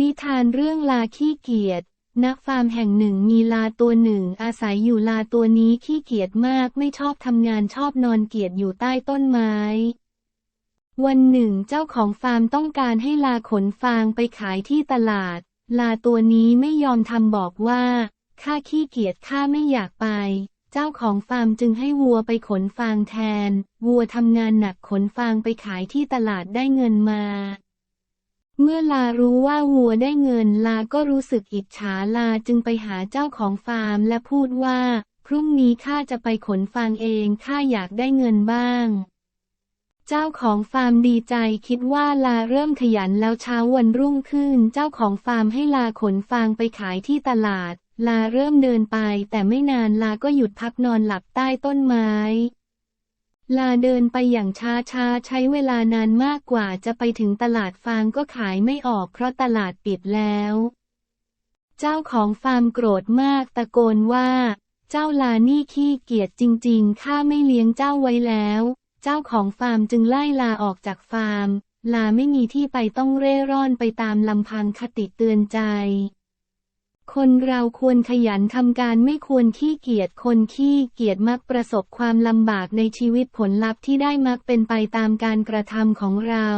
นิทานเรื่องลาขี้เกียจณฟาร์มแห่งหนึ่งมีลาตัวหนึ่ง อาศัยอยู่ลาตัวนี้ขี้เกียจมากไม่ชอบทำงานชอบนอนเกียจอยู่ใต้ต้นไม้ วันหนึ่งเจ้าของฟาร์มต้องการให้ลาขนฟางไปขายที่ตลาด ลาตัวนี้ไม่ยอมทำบอกว่าข้าขี้เกียจข้าไม่อยากไป เจ้าของฟาร์มจึงให้วัวไปขนฟางแทน วัวทำงานหนักขนฟางไปขายที่ตลาดได้เงินมา เมื่อลารู้ว่าวัวได้เงินลาก็รู้สึกอิจฉาลาจึงไปหาเจ้าของฟาร์มและพูดว่า พรุ่งนี้ข้าจะไปขนฟางเองข้าอยากได้เงินบ้าง เจ้าของฟาร์มดีใจคิดว่าลาเริ่มขยันแล้วเช้าวันรุ่งขึ้น เจ้าของฟาร์มให้ลาขนฟางไปขายที่ตลาด ลาเริ่มเดินไปแต่ไม่นานลาก็หยุดพักนอนหลับใต้ต้นไม้ ลาเดินไปอย่างช้าๆ ใช้เวลานานมากกว่าจะไปถึงตลาดฟางก็ขายไม่ออกเพราะตลาดปิดแล้ว เจ้าของฟาร์มโกรธมากตะโกนว่า เจ้าลานี่ขี้เกียจจริงๆ ข้าไม่เลี้ยงเจ้าไว้แล้ว เจ้าของฟาร์มจึงไล่ลาออกจากฟาร์ม ลาไม่มีที่ไปต้องเร่ร่อนไปตามลำพังคติเตือนใจ คนเราควรขยันทำการไม่ควรขี้เกียจคนขี้เกียจมักประสบความลำบากในชีวิตผลลัพธ์ที่ได้มักเป็นไปตามการกระทำของเรา